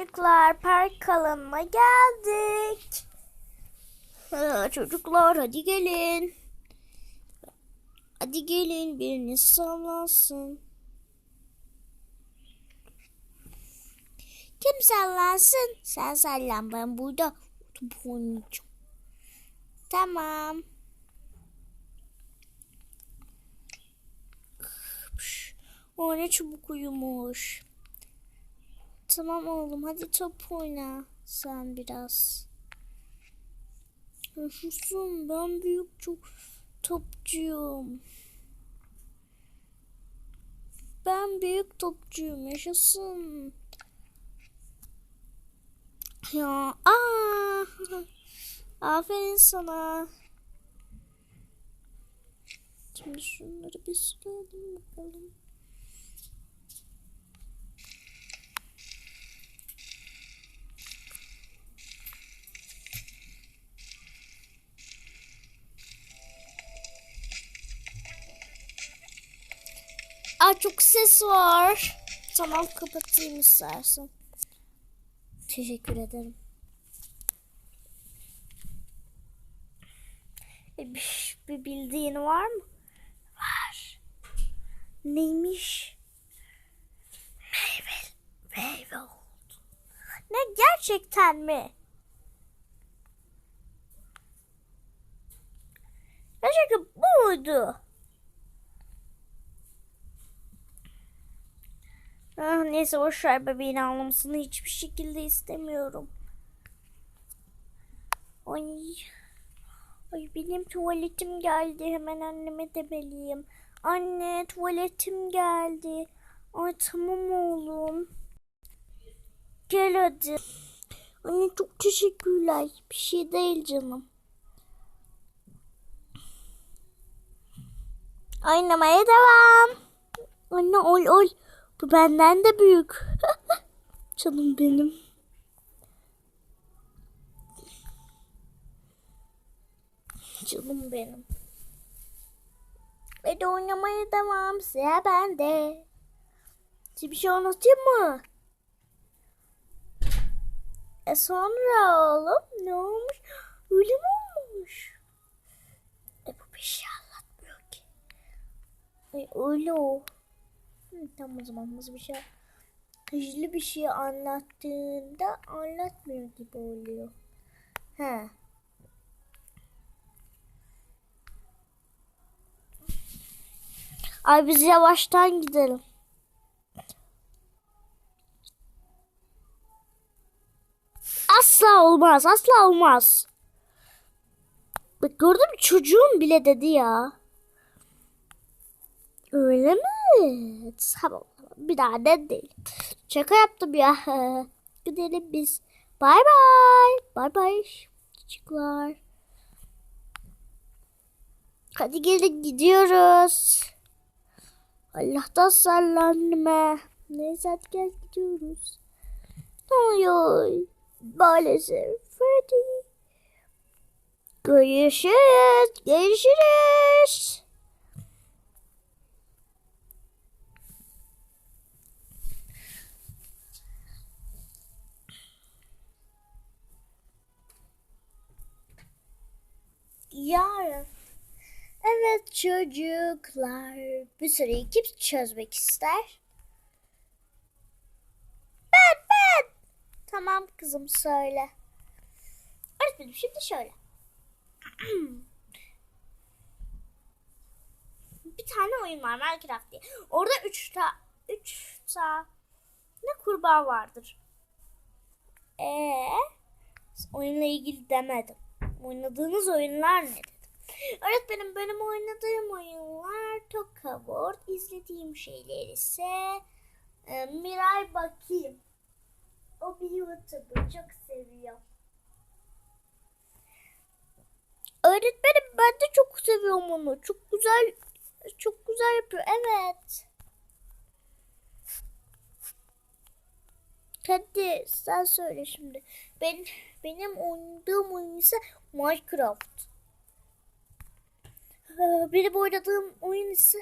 çocuklar park alanına geldik. Çocuklar hadi gelin. Hadi gelin biriniz sallansın. Kim sallansın? Sen sallan ben burada top oynayacağım. Tamam. O ne çabuk uyumuş. Tamam oğlum hadi top oyna sen biraz. Yaşasın ben büyük çok topçuyum. Ben büyük topçuyum yaşasın. Ya aa, aferin sana. Şimdi şunları bir sürelim bakalım. Çok ses var. Tamam kapatayım istersen. Teşekkür ederim. E, bir, bildiğin var mı? Var. Neymiş? Meyve, meyve. Ne gerçekten mi? Gerçekten bu? Neyse boşver bebeğin ağlamasını hiçbir şekilde istemiyorum. Ay. Ay benim tuvaletim geldi. Hemen anneme demeliyim. Anne tuvaletim geldi. Ay tamam oğlum. Gel hadi. Anne çok teşekkürler. Bir şey değil canım. Oynamaya devam. Anne ol ol. Bu benden de büyük. Canım benim. Canım benim. Ve de oynamaya devam. Sıra bende. Size bir şey anlatayım mı? E sonra oğlum ne olmuş? Öyle olmuş? E bu bir şey anlatmıyor ki. E öyle o. Tamam o zaman hızlı bir şey hızlı bir şey anlattığında anlatmıyor gibi oluyor. He. Ay biz yavaştan gidelim. Asla olmaz, asla olmaz. Bak gördün mü çocuğum bile dedi ya. Öyle mi? Tamam. Bir daha ne değil. Şaka yaptım ya. Gidelim biz. Bay bay. Bay bay. Çocuklar. Hadi gelin gidiyoruz. Allah'tan sallanma. Neyse hadi gel gidiyoruz. Oy Maalesef. Hadi. Görüşürüz. Görüşürüz. Yarın. Evet çocuklar. Bu soruyu kim çözmek ister? Ben ben. Tamam kızım söyle. Öğretmenim şimdi şöyle. bir tane oyun var Minecraft diye. Orada üç ta üç ta ne kurbağa vardır. Ee, oyunla ilgili demedim. Oynadığınız oyunlar ne dedim. Öğretmenim benim oynadığım oyunlar Toka World. izlediğim şeyler ise e, Miray Bakayım. O bir YouTuber çok seviyorum. Öğretmenim ben de çok seviyorum onu. Çok güzel çok güzel yapıyor. Evet. Hadi sen söyle şimdi. Ben benim oynadığım oyun ise Minecraft. Ee, Benim oynadığım oyun ise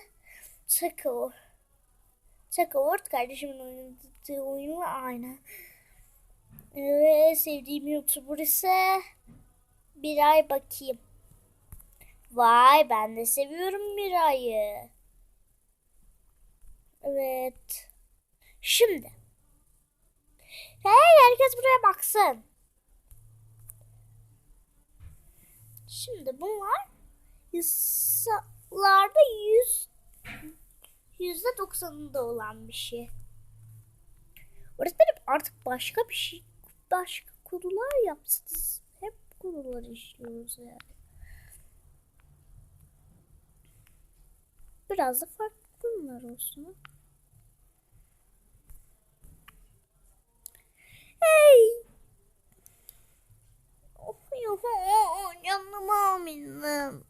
Tekor. Tekor kardeşimin oynadığı oyunla aynı. Evet sevdiğim YouTuber ise bir ay bakayım. Vay ben de seviyorum Miray'ı. Evet. Şimdi. Hey herkes buraya baksın. Şimdi bunlar yasalarda yüz yüzde doksanında olan bir şey. Öğretmenim artık başka bir şey başka konular yapsınız. Hep konular işliyoruz yani. Biraz da farklı konular olsun. ha. Hey! Of ya, canım aminim.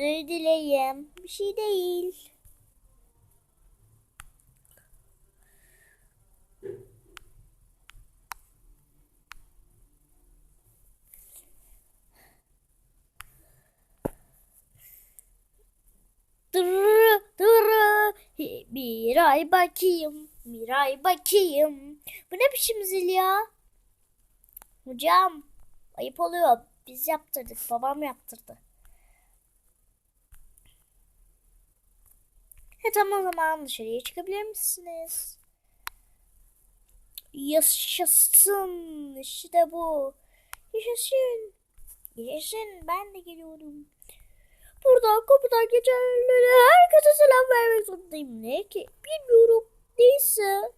Özür dileyim. Bir şey değil. Dur, dur. Bir ay bakayım. Bir ay bakayım. Bu ne biçim zil ya? Hocam ayıp oluyor. Biz yaptırdık. Babam yaptırdı. He tamam o zaman dışarıya çıkabilir misiniz? Yaşasın. İşte bu. Yaşasın. Yaşasın. Ben de geliyorum. Buradan kapıdan geçenlere herkese selam vermek zorundayım. Ne ki? Bilmiyorum. Neyse.